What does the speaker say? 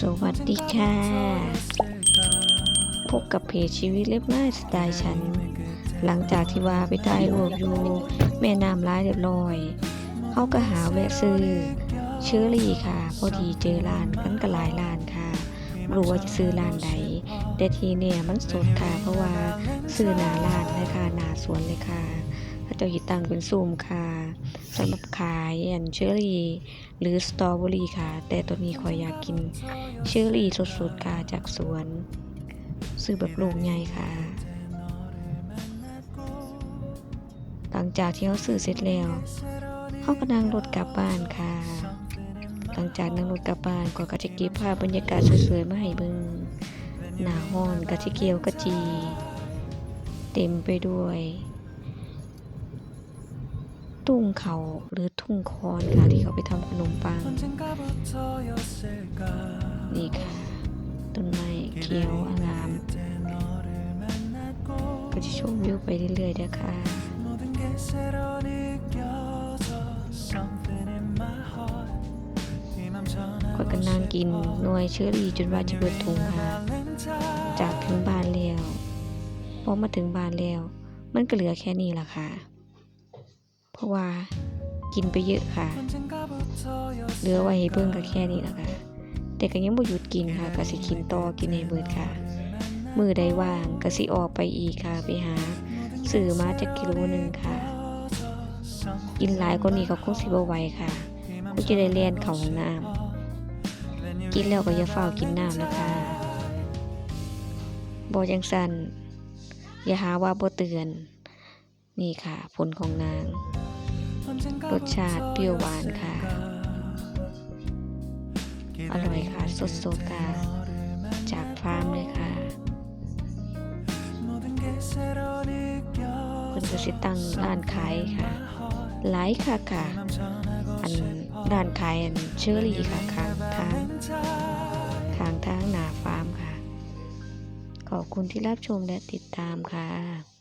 สวัสดีค่ะ พบกับเพจชีวิตเรียบง่ายสไตล์ฉัน หลังจากที่ว่าไปตายรวบอยู่แม่น้ำร้ายเรียบร้อย เขาก็หาแวะซื้อเชอรี่ค่ะ พอดีเจอร้านกันก็หลายร้านค่ะ รู้ว่าจะซื้อร้านใดแต่ทีเนี่ยมันสดค่ะเพราะว่าซื้อหนาร้านเลยค่ะหนาสวนเลยค่ะถ้าเจ้าหิตังเป็นซูมค่ะสำหรับขายอันเชอรี่หรือสตรอเบอรี่ค่ะ แต่ตัวนี้ขอยอยากกินเชอรี่สดๆค่ะจากสวน ซื้อแบบลูกใหญ่ค่ะ หลังจากที่เขาซื้อเสร็จแล้วเขาก็นั่งรถกลับบ้านค่ะ หลังจากนั่งรถกลับบ้านก็ก็จะเก็บภาพบรรยากาศสวยๆมาให้เบิ่งหน้าห้อนกะทิเกียวกะจี เต็มไปด้วย ทุ่งเขาหรือทุ่งคอนค่ะที่เขาไปทำขนมปัง นี่ค่ะ ต้นไม้เขียวอาราม ก็จะชมวิวไปเรื่อยๆนะคะ ก็กำลังกินหน่วยเชื้อรี่จนว่าจะเบิดถุงค่ะ จากถึงบ้านแล้วพอมาถึงบ้านแล้ว มันก็เหลือแค่นี้ล่ะค่ะ เพราะว่ากินไปเยอะค่ะ เหลือไว้ให้เบิ่งก็แค่นี้ล่ะค่ะแต่ก็ยังบ่หยุดกินค่ะก็สิกินต่อกินให้เบิดค่ะ มือใดว่างก็สิออกไปอีกค่ะไปหาซื้อมาจากกิโลหนึ่งค่ะ กินหลายกว่านี้ก็คงสิบ่ไหวค่ะคงจะได้เลียนเขาห้องน้ำ กินแล้วก็อย่าเฝ้าวกินน้ำนะคะบ่จังสันอย่าหาว่าบ่เตือน นี่ค่ะ ผลของนาง รสชาติเปรี้ยวหวานค่ะ อร่อยค่ะ สดๆค่ะ จากฟาร์มเลยค่ะเพิ่นก็สิตั้งร้านขายค่ะ หลายค่ะค่ะ อัน ร้านขายอันเชอรี่ค่ะข้างทางข้างทางหนาฟาร์มค่ะ ขอบคุณที่รับชมและติดตามค่ะ